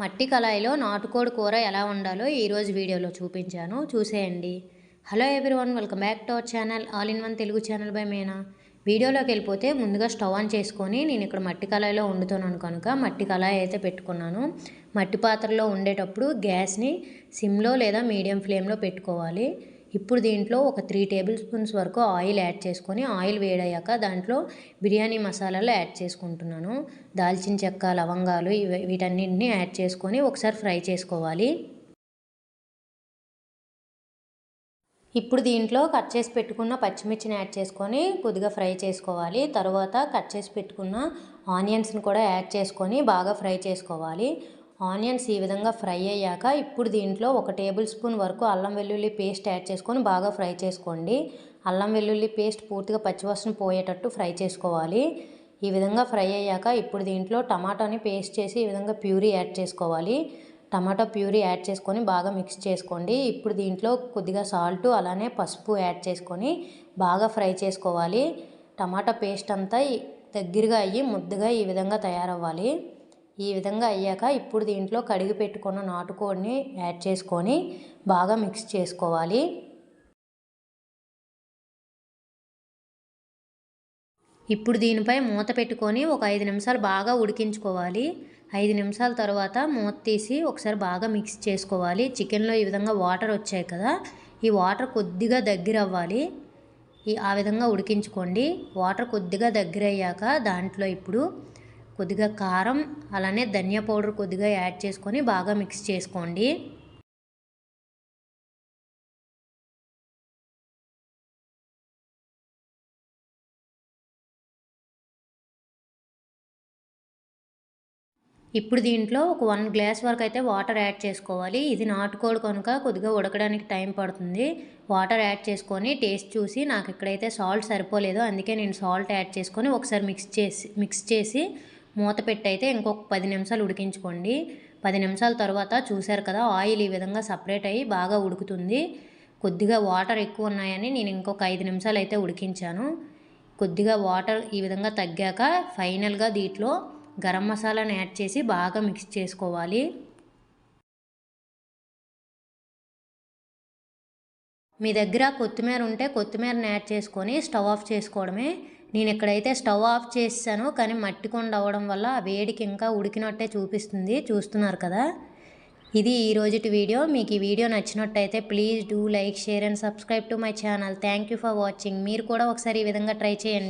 మట్టి కళాయిలో నాటుకోడి కూర ఎలా ఉండాలో ఈరోజు వీడియోలో చూపించాను. చూసేయండి. Hello everyone welcome back to our channel all in one Telugu channel by Mena. వీడియోలోకి వెళ్ళిపోతే ముందుగా స్టవ్ ఆన్ చేసుకొని నేను ఇక్కడ మట్టి కళాయిలో వండుతున్నాను కనుక మట్టి కళాయి అయితే పెట్టుకున్నాను. మట్టి పాత్రలో ఉండేటప్పుడు గ్యాస్ని సిమ్లో లేదా మీడియం ఫ్లేమ్లో పెట్టుకోవాలి. ఇప్పుడు దీంట్లో ఒక త్రీ టేబుల్ స్పూన్స్ వరకు ఆయిల్ యాడ్ చేసుకొని ఆయిల్ వేడయ్యాక దాంట్లో బిర్యానీ మసాలాలు యాడ్ చేసుకుంటున్నాను. దాల్చిన చెక్క లవంగాలు ఇవి వీటన్నింటినీ యాడ్ చేసుకొని ఒకసారి ఫ్రై చేసుకోవాలి. ఇప్పుడు దీంట్లో కట్ చేసి పెట్టుకున్న పచ్చిమిర్చిని యాడ్ చేసుకొని కొద్దిగా ఫ్రై చేసుకోవాలి. తర్వాత కట్ చేసి పెట్టుకున్న ఆనియన్స్ని కూడా యాడ్ చేసుకొని బాగా ఫ్రై చేసుకోవాలి. ఆనియన్స్ ఈ విధంగా ఫ్రై అయ్యాక ఇప్పుడు దీంట్లో ఒక టేబుల్ స్పూన్ వరకు అల్లం వెల్లుల్లి పేస్ట్ యాడ్ చేసుకొని బాగా ఫ్రై చేసుకోండి. అల్లం వెల్లుల్లి పేస్ట్ పూర్తిగా పచ్చివాసన పోయేటట్టు ఫ్రై చేసుకోవాలి. ఈ విధంగా ఫ్రై అయ్యాక ఇప్పుడు దీంట్లో టమాటాని పేస్ట్ చేసి ఈ విధంగా ప్యూరీ యాడ్ చేసుకోవాలి. టమాటా ప్యూరీ యాడ్ చేసుకొని బాగా మిక్స్ చేసుకోండి. ఇప్పుడు దీంట్లో కొద్దిగా సాల్ట్ అలానే పసుపు యాడ్ చేసుకొని బాగా ఫ్రై చేసుకోవాలి. టమాటా పేస్ట్ అంతా దగ్గరగా అయ్యి ముద్దగా ఈ విధంగా తయారవ్వాలి. ఈ విధంగా అయ్యాక ఇప్పుడు దీంట్లో కడిగి పెట్టుకున్న నాటుకోడిని యాడ్ చేసుకొని బాగా మిక్స్ చేసుకోవాలి. ఇప్పుడు దీనిపై మూత పెట్టుకొని ఒక ఐదు నిమిషాలు బాగా ఉడికించుకోవాలి. ఐదు నిమిషాల తర్వాత మూత తీసి ఒకసారి బాగా మిక్స్ చేసుకోవాలి. చికెన్లో ఈ విధంగా వాటర్ వచ్చాయి కదా ఈ వాటర్ కొద్దిగా దగ్గర అవ్వాలి. ఈ ఆ విధంగా ఉడికించుకోండి. వాటర్ కొద్దిగా దగ్గర అయ్యాక దాంట్లో ఇప్పుడు కొద్దిగా కారం అలానే ధనియా పౌడర్ కొద్దిగా యాడ్ చేసుకొని బాగా మిక్స్ చేసుకోండి. ఇప్పుడు దీంట్లో ఒక వన్ గ్లాస్ వరకు అయితే వాటర్ యాడ్ చేసుకోవాలి. ఇది నాటుకోడి కనుక కొద్దిగా ఉడకడానికి టైం పడుతుంది. వాటర్ యాడ్ చేసుకొని టేస్ట్ చూసి నాకు ఇక్కడైతే సాల్ట్ సరిపోలేదు అందుకే నేను సాల్ట్ యాడ్ చేసుకొని ఒకసారి మిక్స్ చేసి మిక్స్ చేసి మూత పెట్టయితే ఇంకొక పది నిమిషాలు ఉడికించుకోండి. పది నిమిషాల తర్వాత చూశారు కదా ఆయిల్ ఈ విధంగా సపరేట్ అయ్యి బాగా ఉడుకుతుంది. కొద్దిగా వాటర్ ఎక్కువ ఉన్నాయని నేను ఇంకొక ఐదు నిమిషాలు అయితే ఉడికించాను. కొద్దిగా వాటర్ ఈ విధంగా తగ్గాక ఫైనల్గా దీంట్లో గరం మసాలాను యాడ్ చేసి బాగా మిక్స్ చేసుకోవాలి. మీ దగ్గర కొత్తిమీర ఉంటే కొత్తిమీరని యాడ్ చేసుకొని స్టవ్ ఆఫ్ చేసుకోవడమే. నేను ఇక్కడైతే స్టవ్ ఆఫ్ చేసాను కానీ మట్టి కొండ అవ్వడం వల్ల ఆ వేడికి ఇంకా ఉడికినట్టే చూపిస్తుంది. చూస్తున్నారు కదా? ఇది ఈరోజుటి వీడియో. మీకు ఈ వీడియో నచ్చినట్టయితే please do like share and subscribe to my channel. Thank you for watching. మీరు కూడా ఒకసారి ఈ విధంగా ట్రై చేయండి.